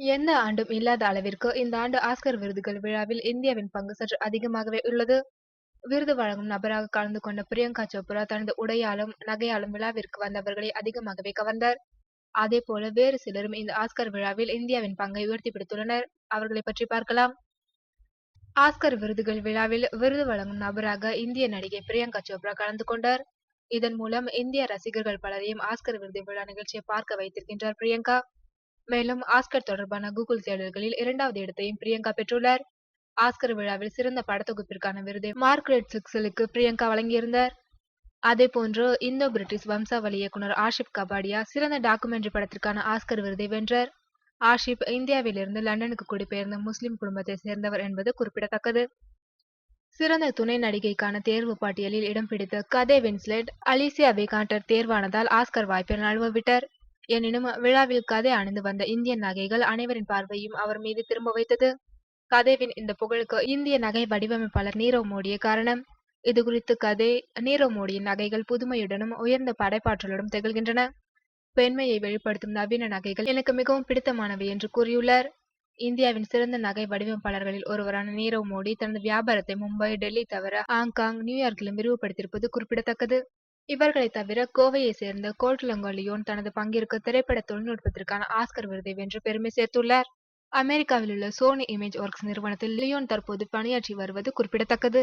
எந்த ஆண்டும் இல்லாத அளவிற்கு இந்த ஆண்டு ஆஸ்கர் விருதுகள் விழாவில் இந்தியாவின் பங்கு சற்று அதிகமாகவே உள்ளது. விருது வழங்கும் நபராக கலந்து கொண்ட பிரியங்கா சோப்ரா தனது உடையாலும் நகையாலும் விழாவிற்கு வந்தவர்களை அதிகமாகவே கவர்ந்தார். அதே போல வேறு சிலரும் இந்த ஆஸ்கர் விழாவில் இந்தியாவின் பங்கை உயர்த்தி பிடித்துள்ளனர் அவர்களை பற்றி பார்க்கலாம். ஆஸ்கர் விருதுகள் விழாவில் விருது வழங்கும் நபராக இந்திய நடிகை பிரியங்கா சோப்ரா கலந்து கொண்டார். இதன் மூலம் இந்திய ரசிகர்கள் பலரையும் ஆஸ்கர் விருது விழா நிகழ்ச்சியை பார்க்க வைத்திருக்கின்றார் பிரியங்கா. மேலும் ஆஸ்கர் தொடர்பான கூகுள் தேடல்களில் இரண்டாவது இடத்தையும் பிரியங்கா பெற்றுள்ளார். ஆஸ்கர் விழாவில் சிறந்த படத்தொகுப்பிற்கான விருதை மார்க்ரெட் சிக்ஸலுக்கு பிரியங்கா வழங்கியிருந்தார். அதே போன்று இந்தோ பிரிட்டிஷ் வம்சாவளி இயக்குனர் ஆஷிப் கபாடியா சிறந்த டாக்குமெண்ட்ரி படத்திற்கான ஆஸ்கர் விருதை வென்றார். ஆஷிப் இந்தியாவிலிருந்து லண்டனுக்கு குடிபெயர்ந்த முஸ்லிம் குடும்பத்தை சேர்ந்தவர் என்பது குறிப்பிடத்தக்கது. சிறந்த துணை நடிகைக்கான தேர்வு பட்டியலில் இடம் பிடித்த கதே வின்ஸ்லெட் அலிசியா விகாண்டர் தேர்வானதால் ஆஸ்கர் வாய்ப்பை நழுவவிட்டார் எனினும் விழாவில் கதை அணிந்து வந்த இந்திய நகைகள் அனைவரின் பார்வையும் அவர் மீது திரும்ப வைத்தது. கதைவின் இந்த புகழுக்கு இந்திய நகை வடிவமைப்பாளர் நீரவ் மோடியே காரணம். இது குறித்து கதை நீரவ் மோடியின் நகைகள் புதுமையுடனும் உயர்ந்த படைப்பாற்றலுடன் திகழ்கின்றன. பெண்மையை வெளிப்படுத்தும் நவீன நகைகள் எனக்கு மிகவும் பிடித்தமானவை என்று கூறியுள்ளார். இந்தியாவின் சிறந்த நகை வடிவமைப்பாளர்களில் ஒருவரான நீரவ் மோடி தனது வியாபாரத்தை மும்பை டெல்லி தவிர ஹாங்காங் நியூயார்க்கிலும் விரிவுபடுத்தியிருப்பது குறிப்பிடத்தக்கது. இவர்களை தவிர கோவையை சேர்ந்த கோல்ட்லங்கோ லியோன் தனது பங்கிற்கு திரைப்பட தொழில்நுட்பத்திற்கான ஆஸ்கர் விருதை வென்று பெருமை சேர்த்துள்ளார். அமெரிக்காவில் உள்ள சோனி இமேஜ் ஒர்க்ஸ் நிறுவனத்தில் லியோன் தற்போது பணியாற்றி வருவது குறிப்பிடத்தக்கது.